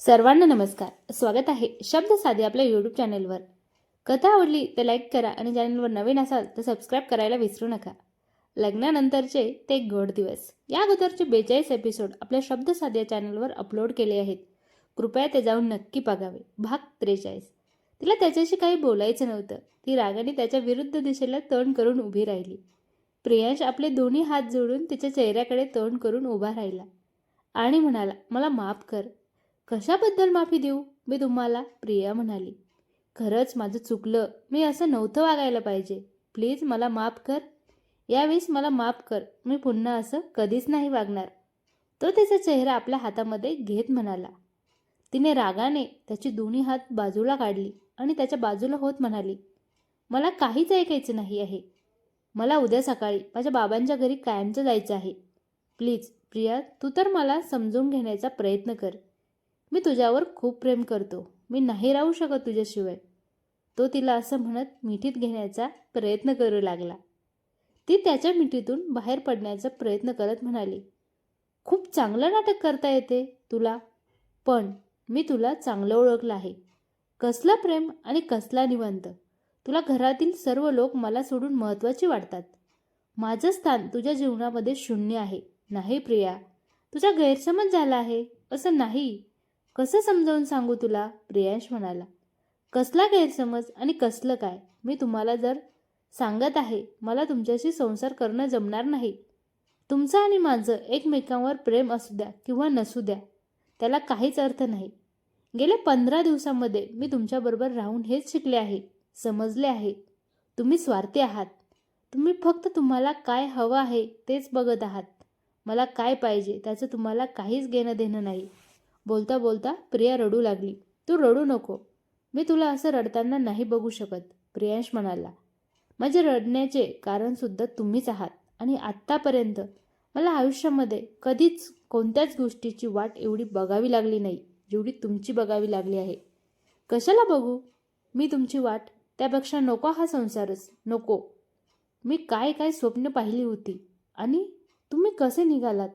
सर्वांना नमस्कार. स्वागत आहे शब्द साधे आपल्या यूट्यूब चॅनलवर कथा आवडली तर लाईक करा आणि चॅनलवर नवीन असाल तर सबस्क्राईब करायला विसरू नका. लग्नानंतरचे ते गोड दिवस. या अगोदरचे बेचाळीस एपिसोड आपल्या शब्द साध्या चॅनलवर अपलोड केले आहेत. कृपया ते जाऊन नक्की बघावे. भाग त्रेचाळीस. तिला त्याच्याशी काही बोलायचं नव्हतं. ती रागाने त्याच्या विरुद्ध दिशेला तोंड करून उभी राहिली. प्रियांश आपले दोन्ही हात जोडून तिच्या चेहऱ्याकडे तोंड करून उभा राहिला. आणि म्हणाला मला माफ कर. कशाबद्दल माफी देऊ? मी तुम्हाला प्रिया म्हणाली. खरंच माझं चुकलं. मी असं नव्हतं वागायला पाहिजे. प्लीज मला माफ कर. यावेळेस मला माफ कर. मी पुन्हा असं कधीच नाही वागणार. तो त्याचा चेहरा आपल्या हातामध्ये घेत म्हणाला. तिने रागाने त्याची दोन्ही हात बाजूला काढली आणि त्याच्या बाजूला होत म्हणाली मला काहीच ऐकायचं नाही आहे. मला उद्या सकाळी माझ्या बाबांच्या घरी कायमचं जायचं आहे. प्लीज प्रिया तू तर मला समजून घेण्याचा प्रयत्न कर. मी तुझ्यावर खूप प्रेम करतो. मी नाही राहू शकत तुझ्याशिवाय. तो तिला असं म्हणत मिठीत घेण्याचा प्रयत्न करू लागला. ती त्याच्या मिठीतून बाहेर पडण्याचा प्रयत्न करत म्हणाली खूप चांगलं नाटक करता येते तुला. पण मी तुला चांगलं ओळखलं आहे. कसला प्रेम आणि कसला निवांत. तुला घरातील सर्व लोक मला सोडून महत्त्वाचे वाटतात. माझं स्थान तुझ्या जीवनामध्ये शून्य आहे. नाही प्रिया. तुझा गैरसमज झाला आहे. असं नाही. कसं समजावून सांगू तुला? प्रियांश म्हणाला. कसला गैरसमज आणि कसलं काय? मी तुम्हाला जर सांगत आहे मला तुमच्याशी संसार करणं जमणार नाही. तुमचं आणि माझं एकमेकांवर प्रेम असू द्या किंवा नसू द्या त्याला काहीच अर्थ नाही. गेल्या पंधरा दिवसामध्ये मी तुमच्याबरोबर राहून हेच शिकले आहे समजले आहे. तुम्ही स्वार्थी आहात. तुम्ही फक्त तुम्हाला काय हवं आहे तेच बघत आहात. मला काय पाहिजे त्याचं तुम्हाला काहीच घेणं देणं नाही. बोलता बोलता प्रिया रडू लागली. तू रडू नको. मी तुला असं रडताना नाही बघू शकत प्रियांश म्हणाला. माझे रडण्याचे कारणसुद्धा तुम्हीच आहात आणि आत्तापर्यंत मला आयुष्यामध्ये कधीच कोणत्याच गोष्टीची वाट एवढी बघावी लागली नाही जेवढी तुमची बघावी लागली आहे. कशाला बघू? मी तुमची वाट त्यापेक्षा नको हा संसारच नको. मी काय काय स्वप्न पाहिली होती आणि तुम्ही कसे निघालात?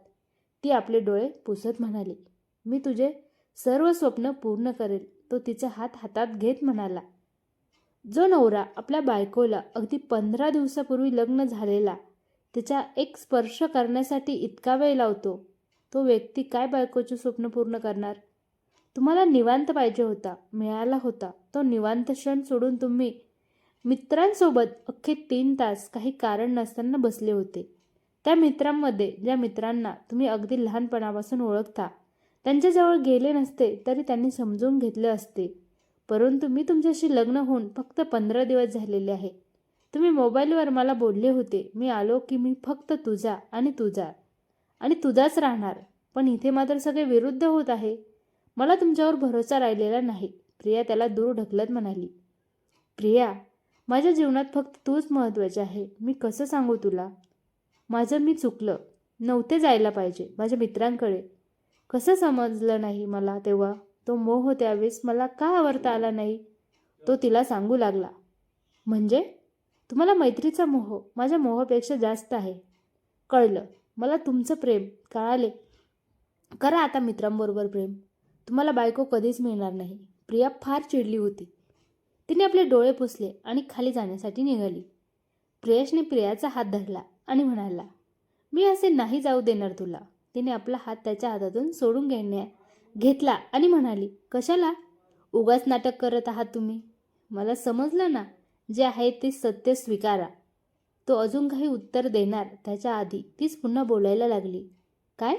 ती आपले डोळे पुसत म्हणाली. मी तुझे सर्व स्वप्न पूर्ण करेल तो तिचा हात हातात घेत म्हणाला. जो नवरा आपल्या बायकोला अगदी पंधरा दिवसापूर्वी लग्न झालेला तिचा एक स्पर्श करण्यासाठी इतका वेळ लावतो तो व्यक्ती काय बायकोचे स्वप्न पूर्ण करणार? तुम्हाला निवांत पाहिजे होता मिळाला होता. तो निवांत क्षण सोडून तुम्ही मित्रांसोबत अख्खे तीन तास काही कारण नसताना बसले होते. त्या मित्रांमध्ये ज्या मित्रांना तुम्ही अगदी लहानपणापासून ओळखता त्यांच्याजवळ गेले नसते तरी त्यांनी समजून घेतले असते. परंतु मी तुमच्याशी लग्न होऊन फक्त पंधरा दिवस झालेले आहे. तुम्ही मोबाईलवर मला बोलले होते मी आलो की मी फक्त तुझा आणि तुझा आणि तुझाच राहणार पण इथे मात्र सगळे विरुद्ध होत आहे. मला तुमच्यावर भरोसा राहिलेला नाही प्रिया त्याला दूर ढकलत म्हणाली. प्रिया माझ्या जीवनात फक्त तूच महत्त्वाचे आहे मी कसं सांगू तुला? माझं मी चुकलं नव्हते जायला पाहिजे माझ्या मित्रांकडे. कसं समजलं नाही मला तेव्हा? तो मोह त्यावेळेस मला का आवडता आला नाही? तो तिला सांगू लागला. म्हणजे? तुम्हाला मैत्रीचा मोह माझ्या मोहापेक्षा जास्त आहे. कळलं. मला तुमचं प्रेम कळाले. करा आता मित्रांबरोबर प्रेम. तुम्हाला बायको कधीच मिळणार नाही. प्रिया फार चिडली होती. तिने आपले डोळे पुसले आणि खाली जाण्यासाठी निघाली. प्रियेशने प्रियाचा हात धरला आणि म्हणाला मी असे नाही जाऊ देणार तुला. तिने आपला हात त्याच्या हातातून सोडून घेण्या घेतला आणि म्हणाली कशाला? उगाच नाटक करत आहात तुम्ही? मला समजलं ना जे आहे ते सत्य स्वीकारा. तो अजून काही उत्तर देणार त्याच्या आधी तीच पुन्हा बोलायला लागली. काय?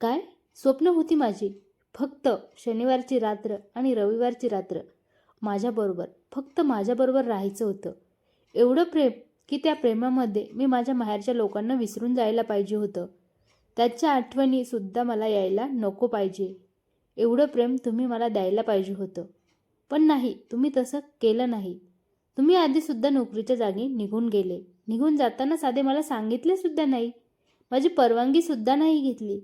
काय? स्वप्न होती माझी. फक्त शनिवारची रात्र आणि रविवारची रात्र. माझ्याबरोबर फक्त माझ्याबरोबर राहायचं होतं. एवढं प्रेम की त्या प्रेमामध्ये मी माझ्या माहेरच्या लोकांना विसरून जायला पाहिजे होतं. त्याच्या आठवणीसुद्धा मला यायला नको पाहिजे. एवढं प्रेम तुम्ही मला द्यायला पाहिजे होतं. पण नाही तुम्ही तसं केलं नाही. तुम्ही आधीसुद्धा नोकरीच्या जागी निघून गेले. निघून जाताना साधे मला सांगितलेसुद्धा नाही. माझी परवानगीसुद्धा नाही घेतली.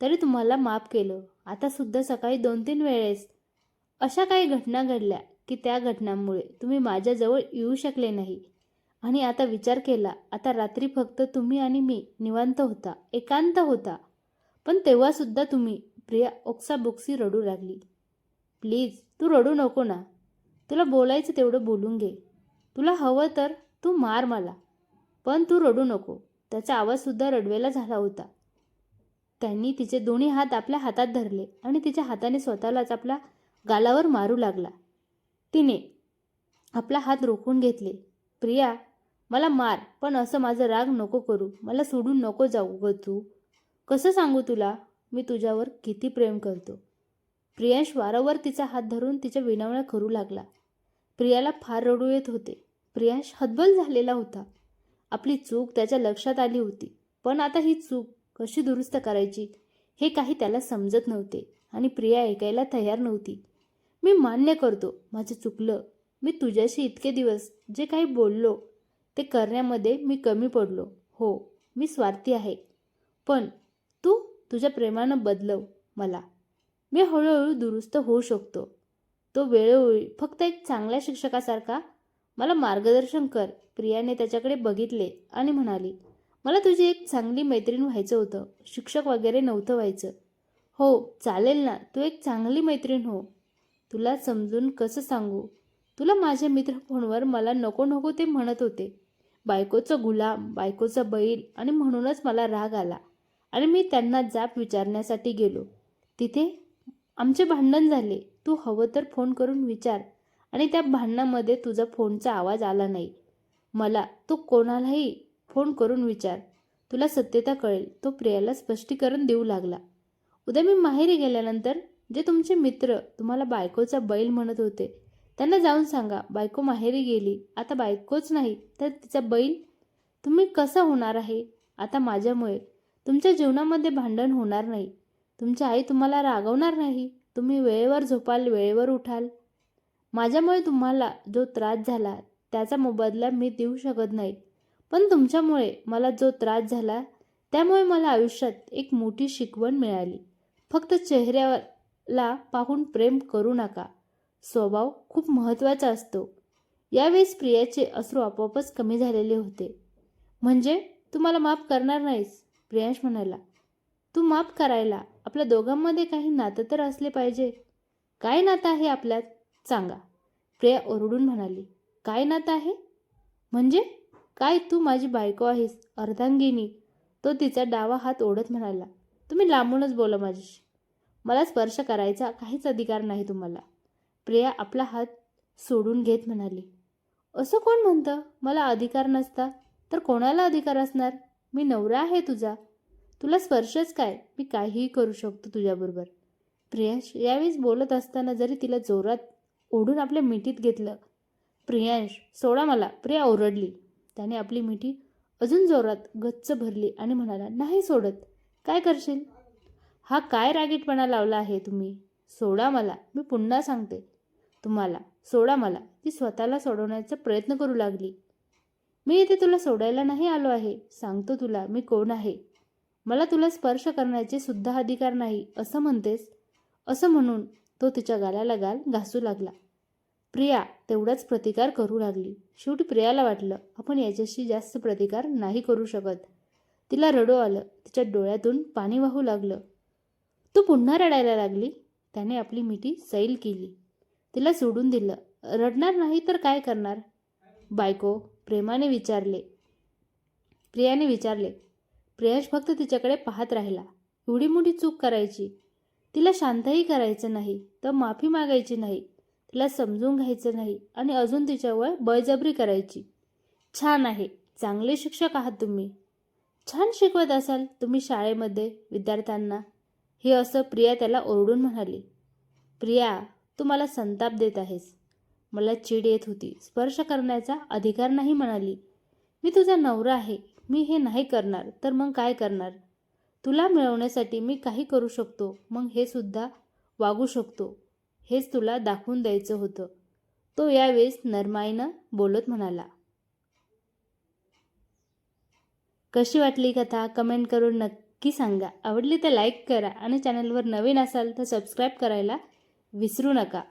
तरी तुम्हाला माफ केलं. आतासुद्धा सकाळी दोन तीन वेळेस अशा काही घटना घडल्या की त्या घटनांमुळे तुम्ही माझ्याजवळ येऊ शकले नाही. आणि आता विचार केला आता रात्री फक्त तुम्ही आणि मी निवांत होता एकांत होता. पण तेव्हासुद्धा तुम्ही प्रिया ओक्साबोक्सी रडू लागली. प्लीज तू रडू नको ना. तुला बोलायचं तेवढं बोलून घे. तुला हवं तर तू मार मला. पण तू रडू नको. त्याचा आवाजसुद्धा रडवेला झाला होता. त्यांनी तिचे दोन्ही हात आपल्या हातात धरले आणि तिच्या हाताने स्वतःलाच आपल्या गालावर मारू लागला. तिने आपला हात रोखून घेतले. प्रिया मला मार पण असं माझं राग नको करू. मला सोडून नको जाऊ ग तू. कसं सांगू तुला? मी तुझ्यावर किती प्रेम करतो. प्रियांश वारंवार तिचा हात धरून तिच्या विनवण्या करू लागला. प्रियाला फार रडू येत होते. प्रियांश हतबल झालेला होता. आपली चूक त्याच्या लक्षात आली होती. पण आता ही चूक कशी दुरुस्त करायची हे काही त्याला समजत नव्हते आणि प्रिया ऐकायला तयार नव्हती. मी मान्य करतो माझं चुकलं. मी तुझ्याशी इतके दिवस जे काही बोललो ते करण्यामध्ये मी कमी पडलो. हो मी स्वार्थी आहे. पण तू तुझ्या प्रेमानं बदलव मला. मी हळूहळू दुरुस्त होऊ शकतो. तो वेळोवेळी फक्त एक चांगल्या शिक्षकासारखा मला मार्गदर्शन कर प्रियाने त्याच्याकडे बघितले आणि म्हणाली मला तुझी एक चांगली मैत्रीण व्हायचं होतं. शिक्षक वगैरे नव्हतं व्हायचं. हो चालेल ना. तू एक चांगली मैत्रीण हो. तुला समजून कसं सांगू? तुला माझे मित्र फोनवर मला नको नको ते म्हणत होते. बायकोचं गुलाम बायकोचा बैल आणि म्हणूनच मला राग आला आणि मी त्यांना जाप विचारण्यासाठी गेलो. तिथे आमचे भांडण झाले. तू हवं तर फोन करून विचार आणि त्या भांडणामध्ये तुझा फोनचा आवाज आला नाही. मला तू कोणालाही फोन करून विचार. तुला सत्यता कळेल. तो प्रियाला स्पष्टीकरण देऊ लागला. उद्या मी माहेरी गेल्यानंतर जे तुमचे मित्र तुम्हाला बायकोचा बैल म्हणत होते त्यांना जाऊन सांगा बायको माहेरी गेली आता बायकोच नाही तर तिचा बैल तुम्ही कसा होणार आहे? आता माझ्यामुळे तुमच्या जीवनामध्ये भांडण होणार नाही. तुमची आई तुम्हाला रागवणार नाही. तुम्ही वेळेवर झोपाल वेळेवर उठाल. माझ्यामुळे तुम्हाला जो त्रास झाला त्याचा मोबदला मी देऊ शकत नाही. पण तुमच्यामुळे मला जो त्रास झाला त्यामुळे मला आयुष्यात एक मोठी शिकवण मिळाली. फक्त चेहऱ्याला पाहून प्रेम करू नका. स्वभाव खूप महत्त्वाचा असतो. यावेळेस प्रियाचे अश्रू आपोआपच कमी झालेले होते. म्हणजे तू मला माफ करणार नाहीस? प्रियांश म्हणाला. तू माफ करायला आपल्या दोघांमध्ये काही नातं तर असले पाहिजे. काय नातं आहे आपल्यात? सांगा. प्रिया ओरडून म्हणाली. काय नातं आहे? म्हणजे काय तू माझी बायको आहेस अर्धांगिनी. तो तिचा डावा हात ओढत म्हणाला. तुम्ही लांबूनच बोला माझ्याशी. मला स्पर्श करायचा काहीच अधिकार नाही तुम्हाला. प्रिया आपला हात सोडून घेत म्हणाली. असं कोण म्हणतं? मला अधिकार नसता. तर कोणाला अधिकार असणार? मी नवरा आहे तुझा. तुला स्पर्शच काय? मी काहीही करू शकतो तुझ्याबरोबर. प्रियांश यावेळेस बोलत असताना जरी तिला जोरात ओढून आपल्या मिठीत घेतलं. प्रियांश सोडा मला. प्रिया ओरडली. त्याने आपली मिठी अजून जोरात गच्च भरली आणि म्हणाला नाही सोडत. काय करशील? हा काय रागीटपणा लावला आहे तुम्ही? सोडा मला. मी पुन्हा सांगते. तुम्हाला सोडा मला. ती स्वतःला सोडवण्याचा प्रयत्न करू लागली. मी इथे तुला सोडायला नाही आलो आहे. सांगतो तुला मी कोण आहे? मला तुला स्पर्श करण्याचे सुद्धा अधिकार नाही. असं म्हणतेस? असं म्हणून तो तिच्या गालाला गाल घासू लागला. प्रिया तेवढाच प्रतिकार करू लागली. शेवटी प्रियाला वाटलं आपण याच्याशी जास्त प्रतिकार नाही करू शकत. तिला रडू आलं. तिच्या डोळ्यातून पाणी वाहू लागलं. तू पुन्हा रडायला लागली? त्याने आपली मिठी सैल केली. तिला सोडून दिलं. रडणार नाही तर काय करणार? बायको प्रेमाने विचारले. प्रियाने विचारले प्रियाश फक्त तिच्याकडे पाहत राहिला. एवढी मोठी चूक करायची. तिला शांतही करायचं नाही तर माफी मागायची नाही. तिला समजून घ्यायचं नाही आणि अजून तिच्यावर बळजबरी करायची. छान आहे. चांगले शिक्षक आहात तुम्ही. छान शिकवत असाल तुम्ही शाळेमध्ये विद्यार्थ्यांना. हे असं प्रिया त्याला ओरडून म्हणाली. प्रिया तू मला संताप देत आहेस. मला चीड येत होती. स्पर्श करण्याचा अधिकार नाही म्हणाली. मी तुझा नवरा आहे. मी हे नाही करणार. तर मग काय करणार? तुला मिळवण्यासाठी मी काही करू शकतो. मग हे सुद्धा वागू शकतो. हेच तुला दाखवून द्यायचं होतं. तो यावेळेस नरमाईनं बोलत म्हणाला. कशी वाटली कथा? कमेंट करून नक्की सांगा. आवडली तर लाईक करा आणि चॅनलवर नवीन असाल तर सबस्क्राईब करायला विसरू नका.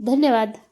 धन्यवाद.